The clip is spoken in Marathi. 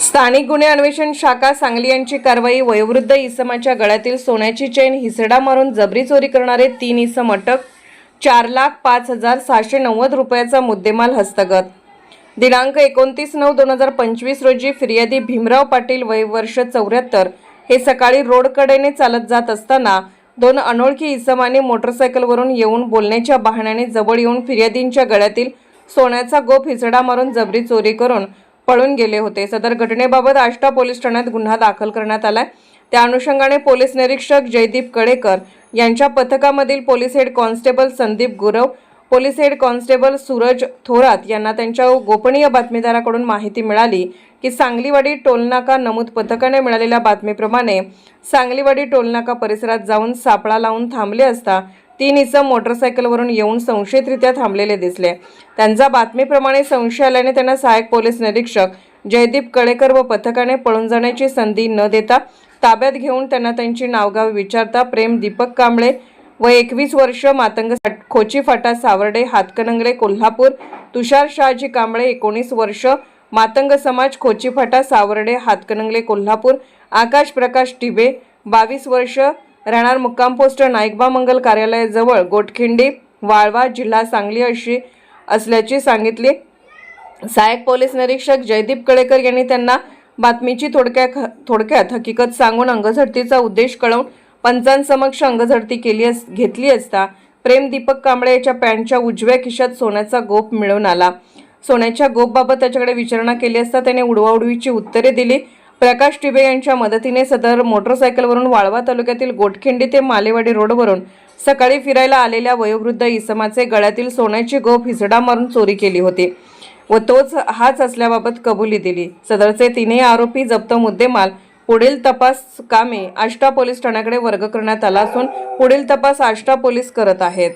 स्थानिक गुन्हे अन्वेषण शाखा सांगली यांची कारवाई वयोवृद्ध इसमाच्या गळ्यातील सोन्याची चेन हिसडा मारून जबरी चोरी करणारे तीन इसम अटक चार लाख पाच हजार सहाशे नव्वद रुपयाचा मुद्देमाल हस्तगत. दिनांक एकोणतीस नऊ दोन हजार पंचवीस रोजी फिर्यादी भीमराव पाटील वय वर्ष चौऱ्याहत्तर हे सकाळी रोडकडेने चालत जात असताना दोन अनोळखी इसमाने मोटरसायकलवरून येऊन बोलण्याच्या बहाण्याने जवळ येऊन फिर्यादींच्या गळ्यातील सोन्याचा गोप हिसडा मारून जबरी चोरी करून पळून गेले होते. सदर घटनेबाबत आष्टा पोलीस ठाण्यात गुन्हा दाखल करण्यात आलाय. त्या अनुषंगाने पोलीस निरीक्षक जयदीप कडेकर यांच्या पथकामधील police head constable Sandeep Gurav police head constable Suraj Thorat यांना त्यांच्या गोपनीय बातमीदाराकडून माहिती मिळाली की सांगलीवाडी टोलनाका नमूद पथकाने मिळालेल्या बातमीप्रमाणे सांगलीवाडी टोलनाका परिसरात जाऊन सापळा लावून थांबले असता तीन इसम मोटरसायकलवरून येऊन संशयितरित्या थांबलेले दिसले. त्यांचा बातमीप्रमाणे संशय आल्याने त्यांना सहाय्यक पोलीस निरीक्षक जयदीप कळेकर व पथकाने पळून जाण्याची संधी न देता ताब्यात घेऊन त्यांना त्यांची नावगाव विचारता प्रेम दीपक कांबळे व एकवीस वर्ष मातंग खोची फाटा सावर्डे हातकणंगले कोल्हापूर तुषार शहाजी कांबळे एकोणीस वर्ष मातंग समाज खोची फाटा सावर्डे हातकणंगले कोल्हापूर आकाश प्रकाश टिबे बावीस वर्ष राहणार मुक्काम पोस्ट नाईकबा मंगल कार्यालयाजवळ गोटखिंडी वाळवा जिल्हा सांगली अशी असल्याची सांगितली. सहाय्यक पोलीस निरीक्षक जयदीप कळेकर यांनी त्यांना बातमीची थोडक्या थोडक्यात हकीकत सांगून अंगझडतीचा उद्देश कळवून पंचांसमक्ष अंगझडती केली अस घेतली असता प्रेम दीपक कांबळे याच्या पॅन्टच्या उजव्या खिशात सोन्याचा गोप मिळून आला. सोन्याच्या गोपबाबत त्याच्याकडे विचारणा केली असता त्याने उडवाउडवीची उत्तरे दिली. प्रकाश टिबे यांच्या मदतीने सदर मोटरसायकलवरून वाळवा तालुक्यातील गोटखिंडी ते मालेवाडी रोडवरून सकाळी फिरायला आलेल्या वयोवृद्ध इसमाचे गळ्यातील सोन्याची गोप हिसडा मारून चोरी केली होती व तोच हाच असल्याबाबत कबुली दिली. सदरचे तिन्ही आरोपी जप्त मुद्देमाल पुढील तपास कामे आष्टा पोलीस ठाण्याकडे वर्ग करण्यात आला असून पुढील तपास आष्टा पोलीस करत आहेत.